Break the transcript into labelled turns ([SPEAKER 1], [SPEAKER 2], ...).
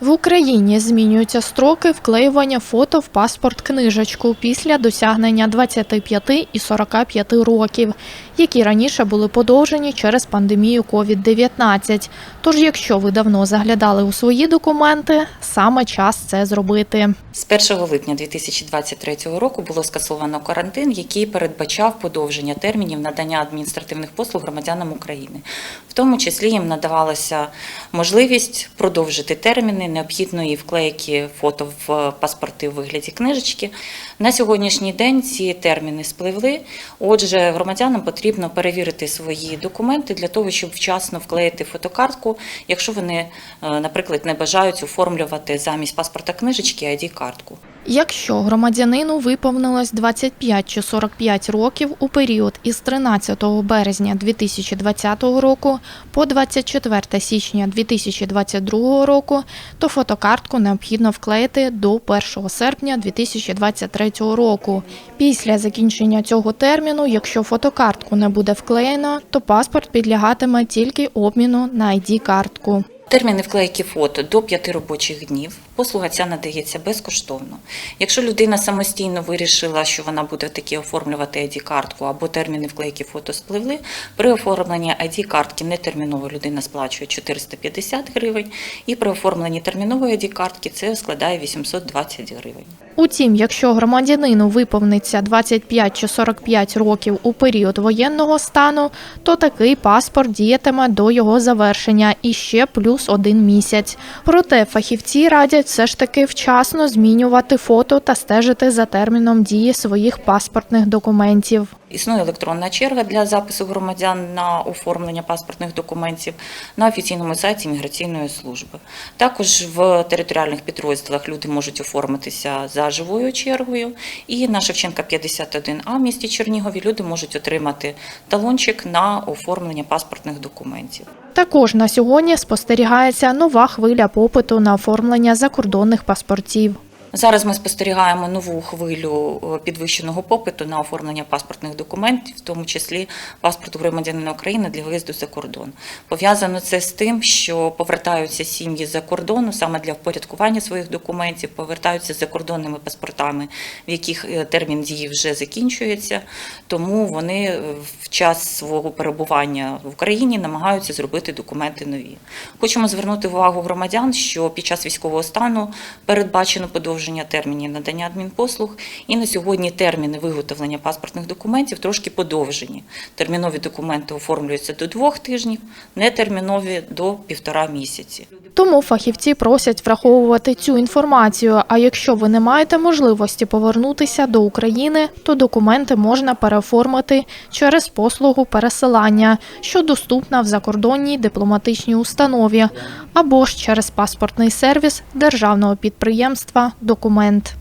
[SPEAKER 1] В Україні змінюються строки вклеювання фото в паспорт книжечку після досягнення 25 і 45 років, які раніше були подовжені через пандемію COVID-19. Тож, якщо ви давно заглядали у свої документи, саме час це зробити.
[SPEAKER 2] З 1 липня 2023 року було скасовано карантин, який передбачав подовження термінів надання адміністративних послуг громадянам України. В тому числі їм надавалася можливість продовжити терміни необхідної вклейки фото в паспорти у вигляді книжечки. На сьогоднішній день ці терміни спливли. Отже, громадянам потрібно перевірити свої документи для того, щоб вчасно вклеїти фотокартку, якщо вони, е, наприклад, не бажають оформлювати замість паспорта книжечки ID-картку.
[SPEAKER 1] Якщо громадянину виповнилось 25 чи 45 років у період із 13 березня 2020 року по 24 січня 2022 року, то фотокартку необхідно вклеїти до 1 серпня 2023 року. Після закінчення цього терміну, якщо фотокартку не буде вклеєно, то паспорт підлягатиме тільки обміну на ID-картку.
[SPEAKER 2] Терміни вклейки фото до 5 робочих днів. Послуга ця надається безкоштовно. Якщо людина самостійно вирішила, що вона буде таки оформлювати ID-картку або терміни вклейки фото спливли, при оформленні ID-картки нетерміново людина сплачує 450 гривень, і при оформленні термінової ID-картки це складає 820 гривень.
[SPEAKER 1] Утім, якщо громадянину виповниться 25 чи 45 років у період воєнного стану, то такий паспорт діятиме до його завершення і ще плюс один місяць. Проте фахівці радять все ж таки вчасно змінювати фото та стежити за терміном дії своїх паспортних документів.
[SPEAKER 2] Існує електронна черга для запису громадян на оформлення паспортних документів на офіційному сайті міграційної служби. Також в територіальних підрозділах люди можуть оформитися за живою чергою. І на Шевченка 51А в місті Чернігові люди можуть отримати талончик на оформлення паспортних документів.
[SPEAKER 1] Також на сьогодні спостерігається нова хвиля попиту на оформлення закордонних паспортів.
[SPEAKER 2] Зараз ми спостерігаємо нову хвилю е, підвищеного попиту на оформлення паспортних документів, в тому числі паспорту громадянина України для виїзду за кордон. Пов'язано це з тим, що повертаються сім'ї за кордону саме для впорядкування своїх документів, повертаються з закордонними паспортами, в яких е, термін дії вже закінчується. Тому вони е, в час свого перебування в Україні намагаються зробити документи нові. Хочемо звернути увагу громадян, що під час військового стану передбачено подовження термінів надання адмінпослуг, і на сьогодні терміни виготовлення паспортних документів трошки подовжені. Термінові документи оформлюються до двох тижнів, нетермінові до півтора місяці.
[SPEAKER 1] Тому фахівці просять враховувати цю інформацію. А якщо ви не маєте можливості повернутися до України, то документи можна переоформити через послугу пересилання, що доступна в закордонній дипломатичній установі, або ж через паспортний сервіс державного підприємства Документ.